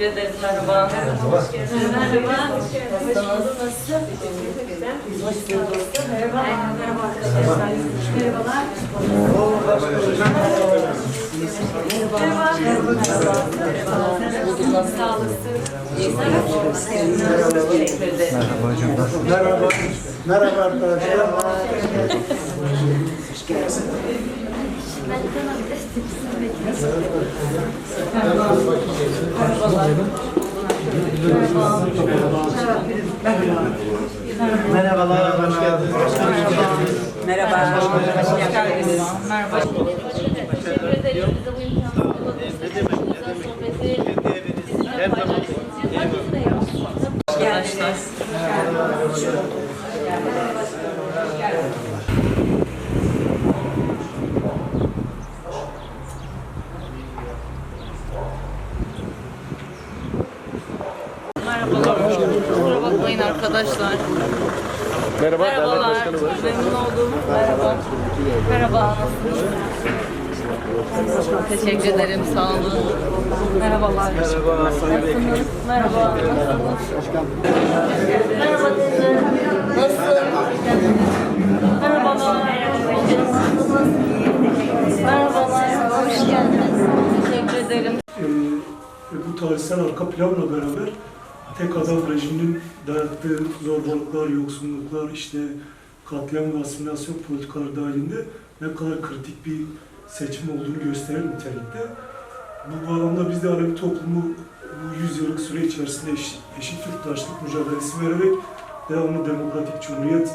Teşekkür ederiz. Merhaba. Merhaba. Merhaba. Nasılsınız? Nasıl? Hoş bulduk. Merhaba. Merhaba arkadaşlar. Merhabalar. Merhaba. Sağ olasın. İyisiniz. Teşekkür ederim. Merhaba. Merhaba arkadaşlar. Merhabalar. Hoş geldiniz. Merhaba. Hoş geldiniz. Merhaba. Teşekkür ederiz bize bu imkanı sağladığınız için. Güzel sohbeti bizimle paylaştığınız için. Herkese de Arkadaşlar. Merhabalar. Kusura bakmayın arkadaşlar. Merhaba, Merhabalar. Memnun oldum. Merhaba. Merhaba. Nasılsınız? Teşekkür ederim. Sağ olun. Merhabalar. Merhaba. Nasılsınız? Merhaba. Nasılsınız? Merhaba teyze. Nasılsın? Merhabalar. Merhabalar. Hoş geldiniz. Teşekkür ederim. Ee, bu tarihsel arka planla beraber tek adam rejiminin dayattığı zorbalıklar, yoksunluklar, işte katliam ve asimilasyon politikaları dahilinde ne kadar kritik bir seçim olduğunu gösterir nitelikte. Bu bağlamda biz de Alevi toplumu bu yüzyıllık süre içerisinde eşit, eşit yurttaşlık mücadelesi vererek devamlı demokratik cumhuriyet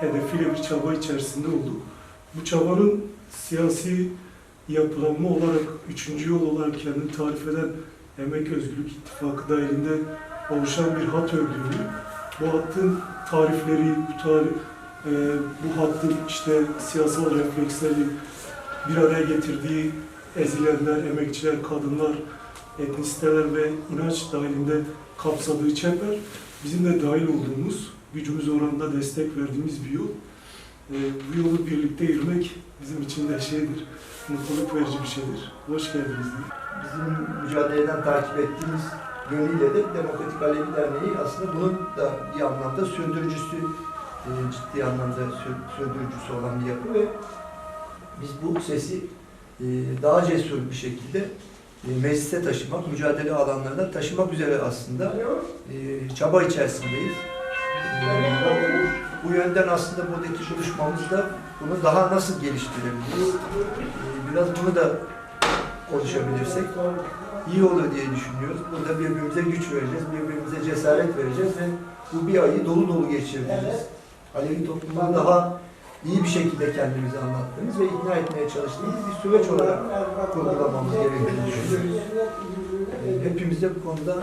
hedefiyle bir çaba içerisinde olduk. Bu çabanın siyasi yapılanma olarak, üçüncü yol olarak kendini tarif eden Emek Özgürlük İttifakı dahilinde oluşan bir hat örgütü. Bu hattın tarifleri, bu, tarih, e, bu hattın işte siyasal refleksleri bir araya getirdiği ezilenler, emekçiler, kadınlar, etnisiteler ve inanç dahilinde kapsadığı çember bizim de dahil olduğumuz, gücümüz oranında destek verdiğimiz bir yol. E, bu yolu birlikte yürümek bizim için de şeydir, mutluluk verici bir şeydir. Hoş geldiniz. bizim mücadeleden takip ettiğimiz yönüyle de Demokratik Alevi Derneği aslında bunun da bir anlamda sürdürücüsü, e, ciddi anlamda sür- sürdürücüsü olan bir yapı ve biz bu sesi e, daha cesur bir şekilde e, meclise taşımak, mücadele alanlarına taşımak üzere aslında çaba içerisindeyiz. Bu yönden aslında buradaki buluşmamızda bunu daha nasıl geliştirebiliriz? Biraz bunu da konuşabilirsek iyi olur diye düşünüyoruz. Burada birbirimize güç vereceğiz, birbirimize cesaret vereceğiz ve bu bir ayı dolu dolu geçireceğiz. Alevi toplumunu daha iyi bir şekilde kendimizi anlattığımız ve ikna etmeye çalıştığımız bir süreç olarak kurgulamamız gerektiğini düşünüyoruz. Ee, Hepimize bu konuda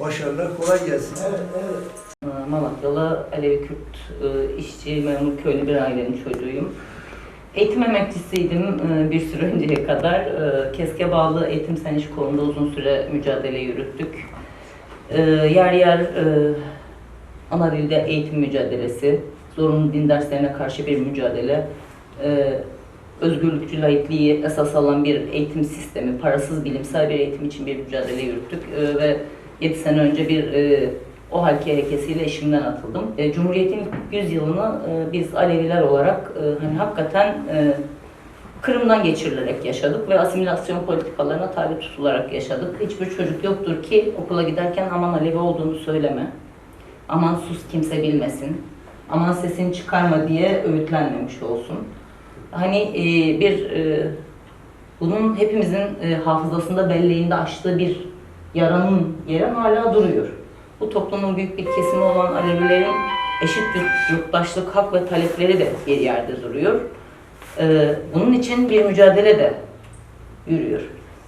başarılar, kolay gelsin. Ee, Malatyalı Alevi Kürt e, işçi memur köylü bir ailenin çocuğuyum. Eğitim emekçisiydim e, bir süre önceye kadar. E, Keske bağlı eğitim sen iş kolunda uzun süre mücadele yürüttük. E, Yer yer ana dilde eğitim mücadelesi, zorunlu din derslerine karşı bir mücadele, özgürlükçü laikliği esas alan bir eğitim sistemi, parasız bilimsel bir eğitim için bir mücadele yürüttük ve 7 sene önce bir o halki hareketiyle işimden atıldım. E, Cumhuriyet'in ilk 100 yılını e, biz Aleviler olarak e, hani hakikaten e, Kırım'dan geçirilerek yaşadık ve asimilasyon politikalarına tabi tutularak yaşadık. Hiçbir çocuk yoktur ki okula giderken aman Alevi olduğunu söyleme, aman sus kimse bilmesin, aman sesini çıkarma diye öğütlenmemiş olsun. Hani e, bir e, bunun hepimizin e, hafızasında belleğinde açtığı bir yaranın yeri hala duruyor. Bu toplumun büyük bir kesimi olan Alevilerin eşit yurt- yurttaşlık hak ve talepleri de bir yerde duruyor. Ee, bunun için bir mücadele de yürüyor.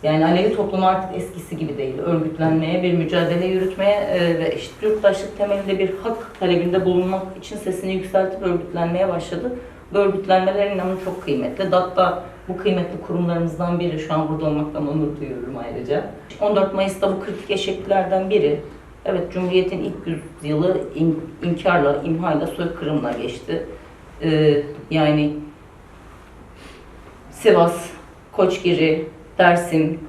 Yani Alevi toplumu artık eskisi gibi değil. Örgütlenmeye, bir mücadele yürütmeye e, ve eşit yurttaşlık temelinde bir hak talebinde bulunmak için sesini yükseltip örgütlenmeye başladı. Bu örgütlenmeler inanın çok kıymetli. DAT'ta bu kıymetli kurumlarımızdan biri. Şu an burada olmaktan onur duyuyorum ayrıca. 14 Mayıs'ta bu kritik eşeklerden biri. Evet, Cumhuriyet'in ilk yüzyılı in, inkarla, imhayla, soykırımla geçti. Ee, yani Sivas, Koçgiri, Dersim,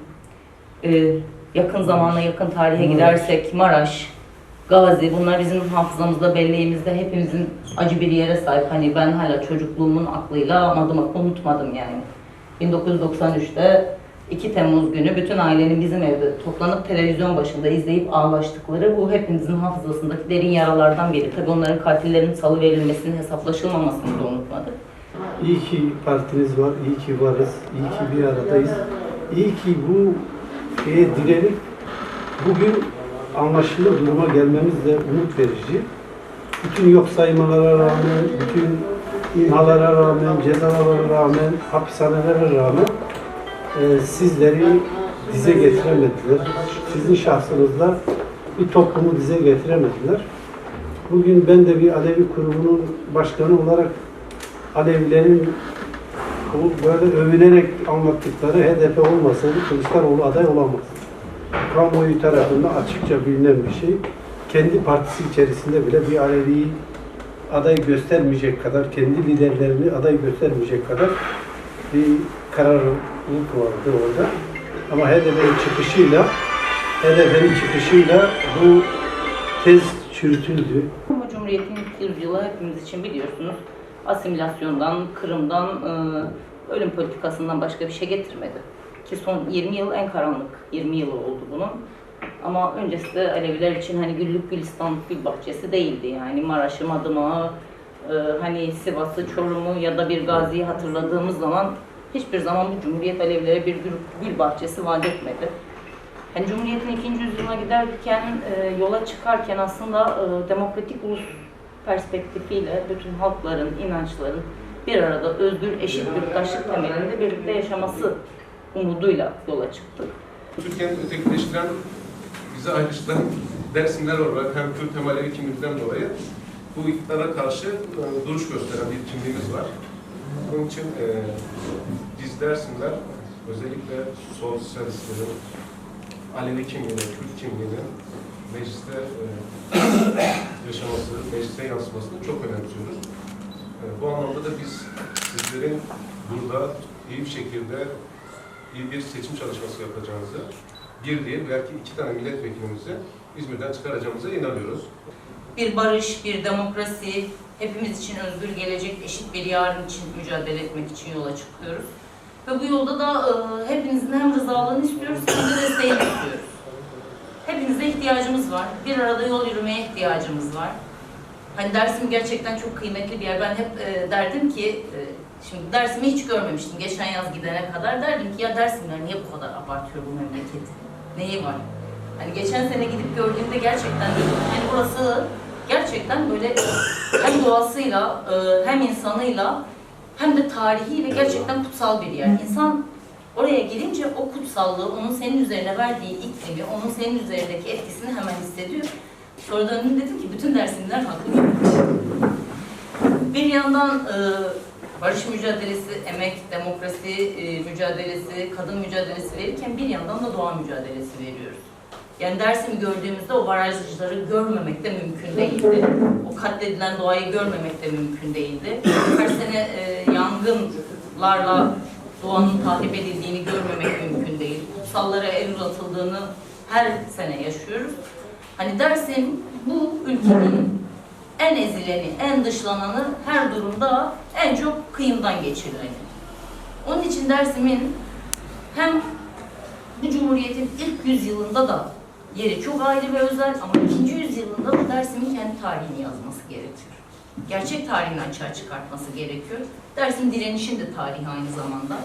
e, yakın zamana yakın tarihe gidersek Maraş, Gazi bunlar bizim hafızamızda, belleğimizde hepimizin acı bir yere sahip. Hani ben hala çocukluğumun aklıyla adım akıllı unutmadım yani. 1993'te 2 Temmuz günü bütün ailenin bizim evde toplanıp televizyon başında izleyip ağlaştıkları bu hepimizin hafızasındaki derin yaralardan biri. Tabii onların katillerinin salı verilmesinin hesaplaşılmamasını da unutmadık. İyi ki partiniz var, iyi ki varız, iyi ki bir aradayız. İyi ki bu şeye direnip bugün anlaşılır duruma gelmemiz de umut verici. Bütün yok saymalara rağmen, bütün imhalara rağmen, cezalara rağmen, hapishanelere rağmen e, sizleri dize getiremediler. Sizin şahsınızda bir toplumu dize getiremediler. Bugün ben de bir Alevi kurumunun başkanı olarak Alevilerin böyle övünerek anlattıkları HDP olmasaydı Kılıçdaroğlu aday olamaz. Kamuoyu tarafından açıkça bilinen bir şey. Kendi partisi içerisinde bile bir Alevi'yi aday göstermeyecek kadar, kendi liderlerini aday göstermeyecek kadar bir kararlılık vardı orada. Ama HDP'nin çıkışıyla HDP'nin çıkışıyla bu tez çürütüldü. Ama Cumhuriyet'in ilk yüzyılı hepimiz için biliyorsunuz asimilasyondan, kırımdan, e, ölüm politikasından başka bir şey getirmedi. Ki son 20 yıl en karanlık 20 yılı oldu bunun. Ama öncesi de Aleviler için hani güllük gülistan gül bahçesi değildi. Yani Maraş'ı, Madımak'ı, e, hani Sivas'ı, Çorum'u ya da bir Gazi'yi hatırladığımız zaman hiçbir zaman bu Cumhuriyet Alevilere bir gül, gül bahçesi vaat etmedi. Yani Cumhuriyet'in ikinci yüzyılına giderken, e, yola çıkarken aslında e, demokratik ulus perspektifiyle bütün halkların, inançların bir arada özgür, eşit yurttaşlık temelinde birlikte yaşaması umuduyla yola çıktık. Türkiye'nin ötekileştiren, bizi ayrıştıran Dersimler olarak hem Kürt hem Alevi kimlikten dolayı bu iktidara karşı e, duruş gösteren bir kimliğimiz var. Bunun için e, biz Dersimler özellikle sosyalistlerin Alevi kimliğini, Kürt kimliğini mecliste e, yaşaması, meclise yansımasını çok önemsiyoruz. E, bu anlamda da biz sizlerin burada iyi bir şekilde iyi bir seçim çalışması yapacağınızı, bir değil belki iki tane milletvekilimizi İzmir'den çıkaracağımıza inanıyoruz. bir barış, bir demokrasi, hepimiz için özgür gelecek, eşit bir yarın için mücadele etmek için yola çıkıyoruz. Ve bu yolda da e, hepinizin hem rızalığını istiyoruz hem de desteğini istiyoruz. Hepinize ihtiyacımız var. Bir arada yol yürümeye ihtiyacımız var. Hani Dersim gerçekten çok kıymetli bir yer. Ben hep e, derdim ki, e, şimdi Dersim'i hiç görmemiştim geçen yaz gidene kadar. Derdim ki ya Dersimler niye bu kadar abartıyor bu memleketi? Neyi var? Hani geçen sene gidip gördüğümde gerçekten dedim, hani burası gerçekten böyle hem doğasıyla e, hem insanıyla hem de tarihiyle gerçekten kutsal bir yer. İnsan oraya gidince o kutsallığı, onun senin üzerine verdiği iklimi, onun senin üzerindeki etkisini hemen hissediyor. Sonra döndüm dedim ki bütün dersimler haklı. Bir yandan e, barış mücadelesi, emek, demokrasi e, mücadelesi, kadın mücadelesi verirken bir yandan da doğa mücadelesi veriyoruz. Yani Dersim'i gördüğümüzde o barajları görmemek de mümkün değildi. O katledilen doğayı görmemek de mümkün değildi. Her sene e, yangınlarla doğanın tahrip edildiğini görmemek mümkün değil. Kutsallara el uzatıldığını her sene yaşıyoruz. Hani Dersim bu ülkenin en ezileni, en dışlananı, her durumda en çok kıyımdan geçirileni. Onun için Dersim'in hem bu Cumhuriyet'in ilk yüzyılında da yeri çok ayrı ve özel ama ikinci yüzyılında da Dersim'in kendi tarihini yazması gerekiyor. Gerçek tarihini açığa çıkartması gerekiyor. Dersim direnişin de tarihi aynı zamanda.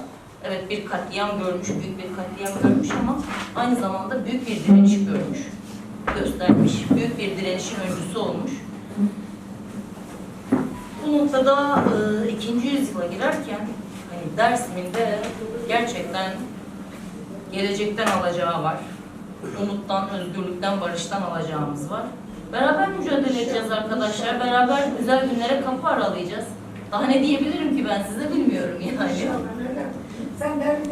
Evet bir katliam görmüş, büyük bir katliam görmüş ama aynı zamanda büyük bir direniş görmüş, göstermiş. Büyük bir direnişin öncüsü olmuş. Bu noktada e, ikinci yüzyıla girerken hani Dersim'in de gerçekten gelecekten alacağı var. Umuttan, özgürlükten, barıştan alacağımız var. Beraber mücadele edeceğiz arkadaşlar. Beraber güzel günlere kapı aralayacağız. Daha ne diyebilirim ki ben size bilmiyorum yani. Sen derdi